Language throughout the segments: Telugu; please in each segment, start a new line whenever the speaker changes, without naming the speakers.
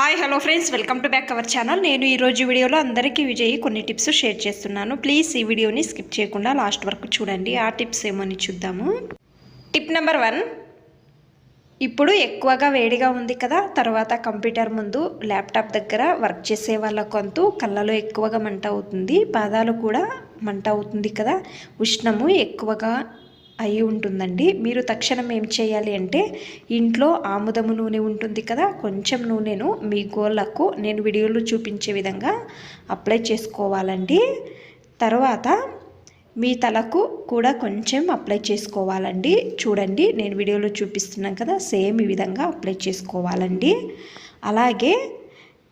Hi hello friends welcome to back our channel నేను ఈరోజు వీడియోలో అందరికీ విజయ్ కొన్ని టిప్స్ షేర్ చేస్తున్నాను. ప్లీజ్ ఈ వీడియోని స్కిప్ చేయకుండా లాస్ట్ వరకు చూడండి. ఆ టిప్స్ ఏమని చూద్దాము. టిప్ నెంబర్ వన్ ఇప్పుడు ఎక్కువగా వేడిగా ఉంది కదా తర్వాత కంప్యూటర్ ముందు ల్యాప్టాప్ దగ్గర వర్క్ చేసే వాళ్ళకంతూ కళ్ళలో ఎక్కువగా మంట అవుతుంది. పాదాలు కూడా మంట అవుతుంది కదా. ఉష్ణము ఎక్కువగా అయి ఉంటుందండి. మీరు తక్షణం ఏం చేయాలి అంటే ఇంట్లో ఆముదము నూనె ఉంటుంది కదా కొంచెం నూనెను మీ గోళ్ళకు నేను వీడియోలో చూపించే విధంగా అప్లై చేసుకోవాలండి. తర్వాత మీ తలకు కూడా కొంచెం అప్లై చేసుకోవాలండి. చూడండి నేను వీడియోలో చూపిస్తున్నాను కదా సేమ్ ఈ విధంగా అప్లై చేసుకోవాలండి. అలాగే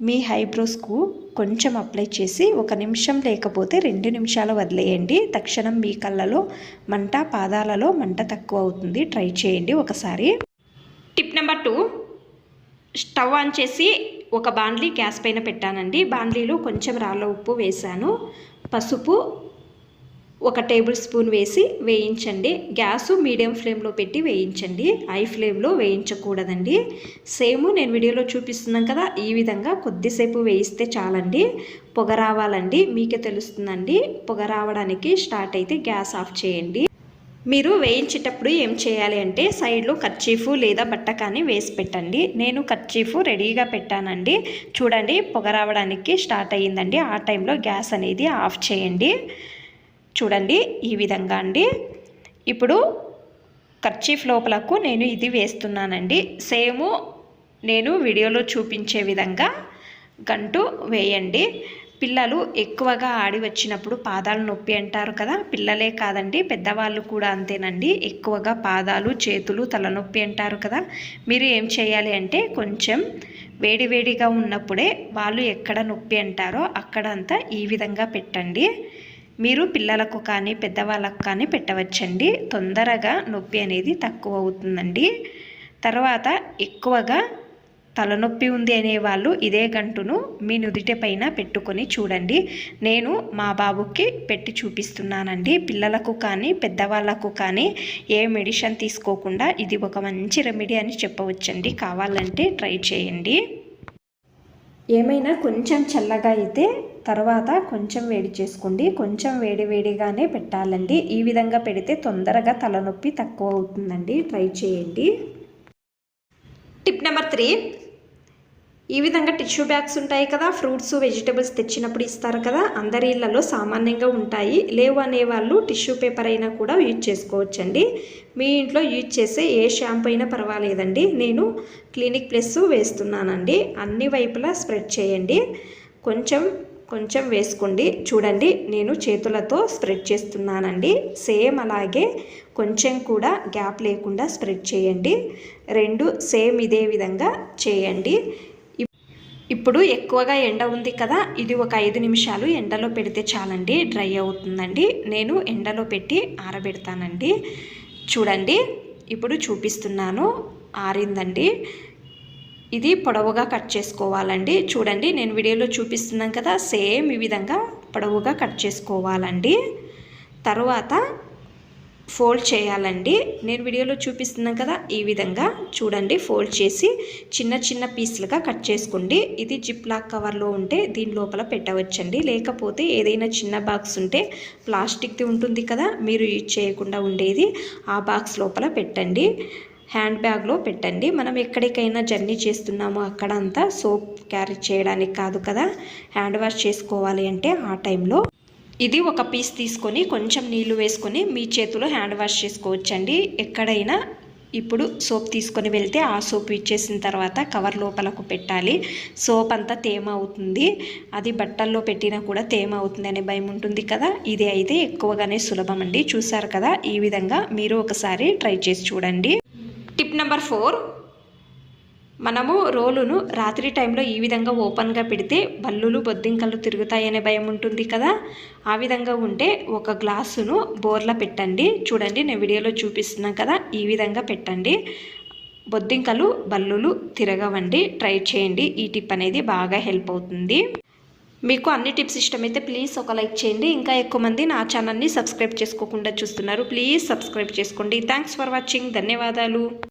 మీ హైబ్రోస్కు కొంచెం అప్లై చేసి ఒక నిమిషం లేకపోతే రెండు నిమిషాలు వదిలేయండి. తక్షణం మీ కళ్ళలో మంట పాదాలలో మంట తక్కువ అవుతుంది. ట్రై చేయండి ఒకసారి. Tip number two. Stove on చేసి ఒక బాండ్లీ గ్యాస్ పైన పెట్టానండి. బాండ్లీలో కొంచెం రాళ్ళ ఉప్పు వేశాను. పసుపు ఒక టేబుల్ స్పూన్ వేసి వేయించండి. గ్యాస్ మీడియం ఫ్లేమ్లో పెట్టి వేయించండి. హై ఫ్లేమ్లో వేయించకూడదండి. సేమ్ నేను వీడియోలో చూపిస్తున్నాం కదా ఈ విధంగా కొద్దిసేపు వేయిస్తే చాలండి. పొగ రావాలండి. మీకే తెలుస్తుందండి. పొగ రావడానికి స్టార్ట్ అయితే గ్యాస్ ఆఫ్ చేయండి. మీరు వేయించేటప్పుడు ఏం చేయాలి అంటే సైడ్లో కర్చీఫ్ లేదా బట్ట కానీ వేసి పెట్టండి. నేను కర్చీఫ్ రెడీగా పెట్టానండి. చూడండి పొగ రావడానికి స్టార్ట్ అయ్యిందండి. ఆ టైంలో గ్యాస్ అనేది ఆఫ్ చేయండి. చూడండి ఈ విధంగా అండి. ఇప్పుడు కర్చీఫ్ లోపలకు నేను ఇది వేస్తున్నానండి. సేము నేను వీడియోలో చూపించే విధంగా గంటు వేయండి. పిల్లలు ఎక్కువగా ఆడి వచ్చినప్పుడు పాదాలు నొప్పి అంటారు కదా పిల్లలే కాదండి పెద్దవాళ్ళు కూడా అంతేనండి. ఎక్కువగా పాదాలు చేతులు తలనొప్పి అంటారు కదా మీరు ఏం చేయాలి అంటే కొంచెం వేడివేడిగా ఉన్నప్పుడే వాళ్ళు ఎక్కడ నొప్పి అంటారో అక్కడంతా ఈ విధంగా పెట్టండి. మీరు పిల్లలకు కానీ పెద్దవాళ్ళకు కానీ పెట్టవచ్చండి. తొందరగా నొప్పి అనేది తక్కువ అవుతుందండి. తర్వాత ఎక్కువగా తలనొప్పి ఉంది అనేవాళ్ళు ఇదే గంటును మీ నుదిటి పైన పెట్టుకొని చూడండి. నేను మా బాబుకి పెట్టి చూపిస్తున్నానండి. పిల్లలకు కానీ పెద్దవాళ్ళకు కానీ ఏ మెడిసిన్ తీసుకోకుండా ఇది ఒక మంచి రెమెడీ అని చెప్పవచ్చండి. కావాలంటే ట్రై చేయండి. ఏమైనా కొంచెం చల్లగా అయితే తర్వాత కొంచెం వేడి చేసుకోండి. కొంచెం వేడి వేడిగానే పెట్టాలండి. ఈ విధంగా పెడితే తొందరగా తలనొప్పి తక్కువ అవుతుందండి. ట్రై చేయండి. Tip number three. ఈ విధంగా టిష్యూ బ్యాగ్స్ ఉంటాయి కదా ఫ్రూట్స్ వెజిటబుల్స్ తెచ్చినప్పుడు ఇస్తారు కదా అందరి ఇళ్ళలో సామాన్యంగా ఉంటాయి. లేవు అనే వాళ్ళు టిష్యూ పేపర్ అయినా కూడా యూజ్ చేసుకోవచ్చండి. మీ ఇంట్లో యూజ్ చేసే ఏ షాంపూ అయినా పర్వాలేదండి. నేను క్లినిక్ ప్లస్ వేస్తున్నానండి. అన్ని వైపులా స్ప్రెడ్ చేయండి. కొంచెం కొంచెం వేసుకోండి. చూడండి నేను చేతులతో స్ప్రెడ్ చేస్తున్నానండి. సేమ్ అలాగే కొంచెం కూడా గ్యాప్ లేకుండా స్ప్రెడ్ చేయండి. రెండు సేమ్ ఇదే విధంగా చేయండి. ఇప్పుడు ఎక్కువగా ఎండ ఉంది కదా ఇది ఒక ఐదు నిమిషాలు ఎండలో పెడితే చాలండి డ్రై అవుతుందండి. నేను ఎండలో పెట్టి ఆరబెడతానండి. చూడండి ఇప్పుడు చూపిస్తున్నాను. ఆరిందండి. ఇది పొడవుగా కట్ చేసుకోవాలండి. చూడండి నేను వీడియోలో చూపిస్తున్నాను కదా సేమ్ ఈ విధంగా పొడవుగా కట్ చేసుకోవాలండి. తర్వాత ఫోల్డ్ చేయాలండి. నేను వీడియోలో చూపిస్తున్నాను కదా ఈ విధంగా చూడండి ఫోల్డ్ చేసి చిన్న చిన్న పీసులుగా కట్ చేసుకోండి. ఇది జిప్ లాక్ కవర్లో ఉంటే దీని లోపల పెట్టవచ్చండి. లేకపోతే ఏదైనా చిన్న బాక్స్ ఉంటే ప్లాస్టిక్ది ఉంటుంది కదా మీరు యూజ్ చేయకుండా ఉండేది ఆ బాక్స్ లోపల పెట్టండి. హ్యాండ్ బ్యాగ్లో పెట్టండి. మనం ఎక్కడికైనా జర్నీ చేస్తున్నామో అక్కడ అంతా సోప్ క్యారీ చేయడానికి కాదు కదా? హ్యాండ్ వాష్ చేసుకోవాలి అంటే ఆ టైంలో. ఇది ఒక పీస్ తీసుకొని కొంచెం నీళ్ళు వేసుకొని మీ చేతిలో హ్యాండ్ వాష్ చేసుకోవచ్చండి. ఎక్కడైనా ఇప్పుడు సోప్ తీసుకొని వెళ్తే ఆ సోప్ ఇచ్చేసిన తర్వాత కవర్ లోపలకు పెట్టాలి. సోప్ అంతా తేమ అవుతుంది. అది బట్టల్లో పెట్టినా కూడా తేమ అవుతుంది అనే భయం ఉంటుంది కదా? ఇది అయితే ఎక్కువగానే సులభం అండి చూసారు కదా? ఈ విధంగా మీరు ఒకసారి ట్రై చేసి చూడండి. Tip number four. మనము రోలును రాత్రి టైంలో ఈ విధంగా ఓపెన్గా పెడితే బల్లులు బొద్దింకలు తిరుగుతాయనే భయం ఉంటుంది కదా? ఆ విధంగా ఉంటే ఒక గ్లాసును బోర్లా పెట్టండి. చూడండి నేను వీడియోలో చూపిస్తున్నాను కదా ఈ విధంగా పెట్టండి. బొద్దింకలు బల్లులు తిరగవండి. ట్రై చేయండి. ఈ టిప్ అనేది బాగా హెల్ప్ అవుతుంది. మీకు అన్ని టిప్స్ ఇష్టమైతే ప్లీజ్ ఒక లైక్ చేయండి. ఇంకా ఎక్కువ మంది నా ఛానల్ని సబ్స్క్రైబ్ చేసుకోకుండా చూస్తున్నారు. ప్లీజ్ సబ్స్క్రైబ్ చేసుకోండి. Thanks for watching. ధన్యవాదాలు.